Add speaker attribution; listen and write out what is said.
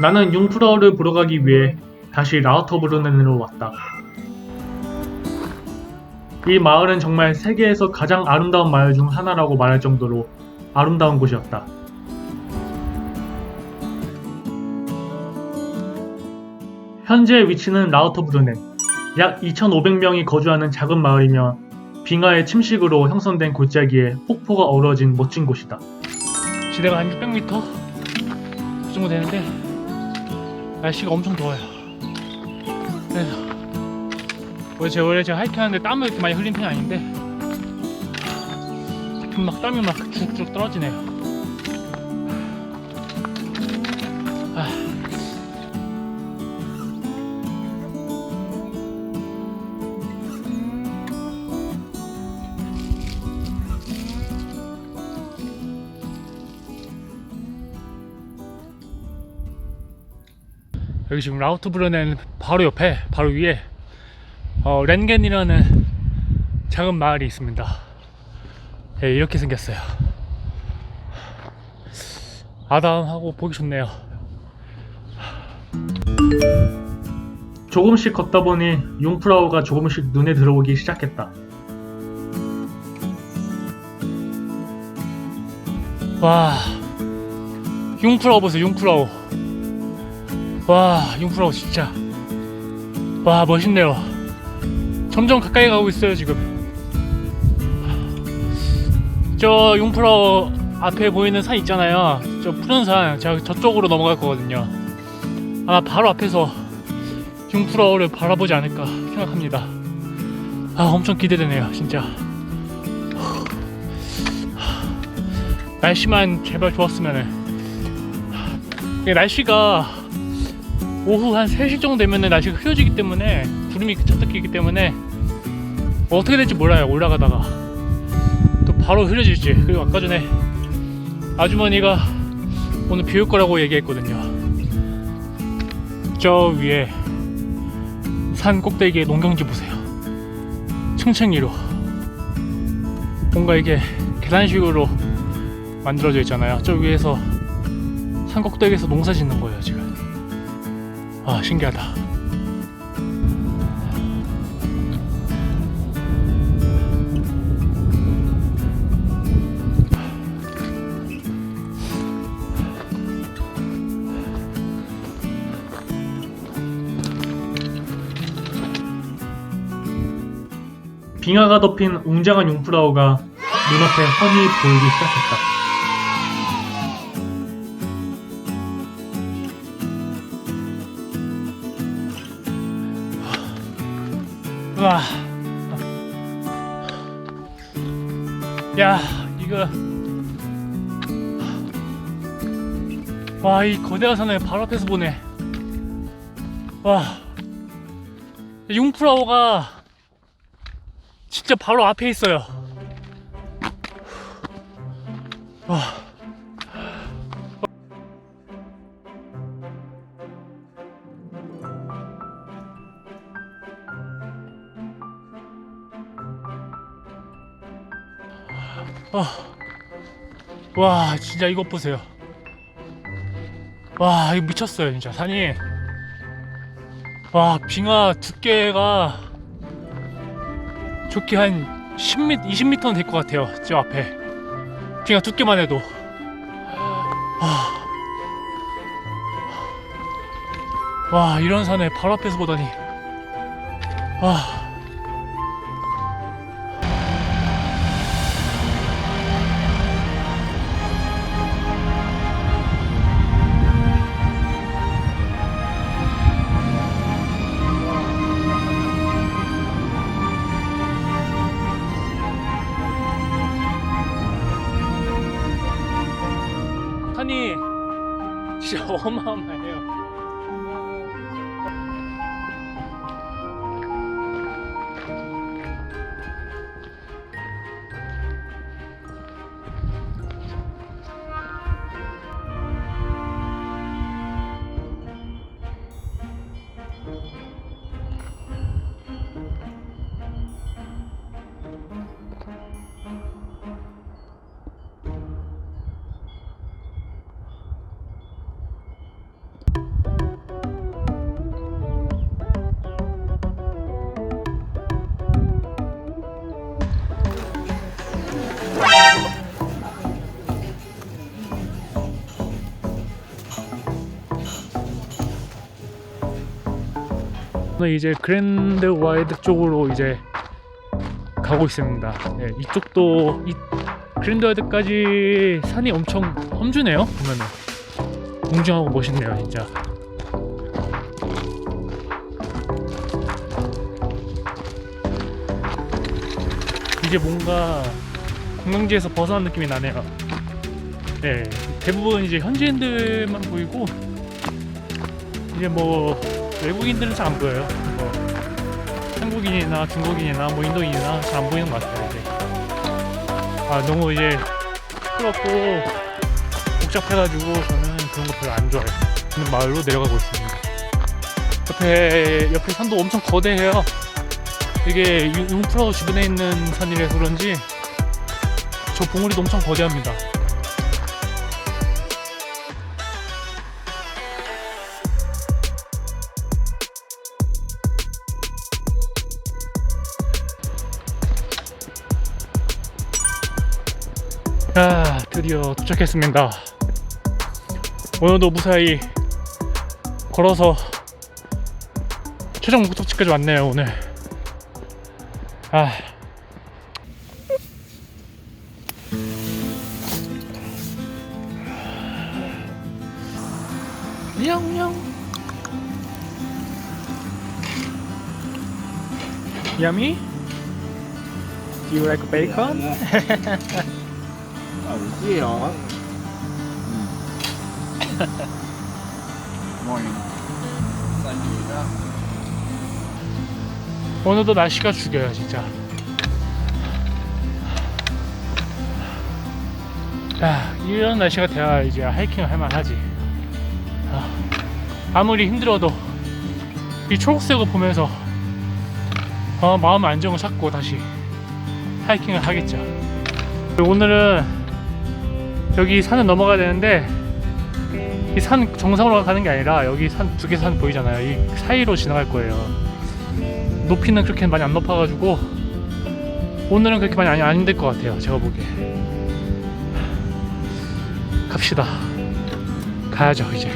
Speaker 1: 나는 융프라우를 보러 가기 위해 다시 라우터브르넨으로 왔다. 이 마을은 정말 세계에서 가장 아름다운 마을 중 하나라고 말할 정도로 아름다운 곳이었다. 현재 위치는 라우터브르넨, 약 2,500명이 거주하는 작은 마을이며 빙하의 침식으로 형성된 골짜기에 폭포가 어우러진 멋진 곳이다. 지대가 한 600m? 그 정도 되는데 날씨가 엄청 더워요. 그래서 원래 제가 원래 제가 하이킹 하는데 땀을 이렇게 많이 흘린 편이 아닌데 막 땀이 막 쭉쭉 떨어지네요. 여기 지금 라우트브르넨 바로 옆에 바로 위에 어, 렌겐이라는 작은 마을이 있습니다. 예, 이렇게 생겼어요. 아담하고 보기 좋네요. 조금씩 걷다 보니 융프라우가 조금씩 눈에 들어오기 시작했다. 와, 융프라우 보세요, 융프라우. 와, 융프라우 진짜. 와, 멋있네요. 점점 가까이 가고 있어요, 지금. 저 융프라우 앞에 보이는 산 있잖아요. 저 푸른 산, 제가 저쪽으로 넘어갈 거거든요. 아마 바로 앞에서 융프라우를 바라보지 않을까 생각합니다. 아, 엄청 기대되네요, 진짜. 날씨만 제발 좋았으면은. 이게 날씨가 오후 한 3시 정도 되면 날씨가 흐려지기 때문에 구름이 잔뜩 끼기 때문에 뭐 어떻게 될지 몰라요 올라가다가. 또 바로 흐려질지. 그리고 아까 전에 아주머니가 오늘 비 올 거라고 얘기했거든요. 저 위에 산 꼭대기에 농경지 보세요. 층층이로. 뭔가 이게 계단식으로 만들어져 있잖아요. 저 위에서 산 꼭대기에서 농사 짓는 거예요 지금 아 신기하다 빙하가 덮인 웅장한 융프라우가 눈앞에 훤히 보이기 시작했다. 와. 야, 이거. 와, 이 거대한 산을 바로 앞에서 보네. 와. 융프라우가 진짜 바로 앞에 있어요. 와. 아, 와 진짜 이것 보세요. 와 이거 미쳤어요 진짜. 산이 와 빙하 두께가 좋게 한 10m, 20m는 될 것 같아요 저 앞에. 빙하 두께만 해도. 와, 와 이런 산을 바로 앞에서 보다니. 와 진짜 어마 저는 이제 그랜드 와이드 쪽으로 이제 가고 있습니다. 예, 이쪽도 이 그랜드 와이드까지 산이 엄청 험주네요. 보면은 웅장하고 멋있네요, 진짜. 이제 뭔가 관광지에서 벗어난 느낌이 나네요. 네, 대부분 이제 현지인들만 보이고 이제 뭐 외국인들은 잘 안 보여요. 뭐 한국인이나 중국인이나 뭐 인도인이나 잘 안 보이는 것 같아요. 이제 아 너무 이제 시끄럽고 복잡해가지고 저는 그런 거 별로 안 좋아해요. 저는 마을로 내려가고 있습니다. 옆에 옆에 산도 엄청 거대해요. 이게 융- 융프라우 주변에 있는 산이라서 그런지 저 봉우리도 엄청 거대합니다. 아, 드디어 도착했습니다. 오늘도 무사히 걸어서 최종 목적지까지 왔네요, 오늘. 아. 냥냥. Yummy? Do you like bacon?
Speaker 2: 어디 요? morning.
Speaker 1: 오늘도 날씨가 죽여요 진짜. 야 이런 날씨가 돼야 이제 하이킹을 할만하지. 아, 아무리 힘들어도 이 초록색을 보면서 어, 마음 안정을 찾고 다시 하이킹을 하겠죠. 오늘은 여기 산을 넘어가야 되는데 이 산 정상으로 가는 게 아니라 여기 산 두 개 산 보이잖아요. 이 사이로 지나갈 거예요. 높이는 그렇게 많이 안 높아가지고 오늘은 그렇게 많이 안, 안 힘들 것 같아요. 제가 보기에. 갑시다. 가야죠 이제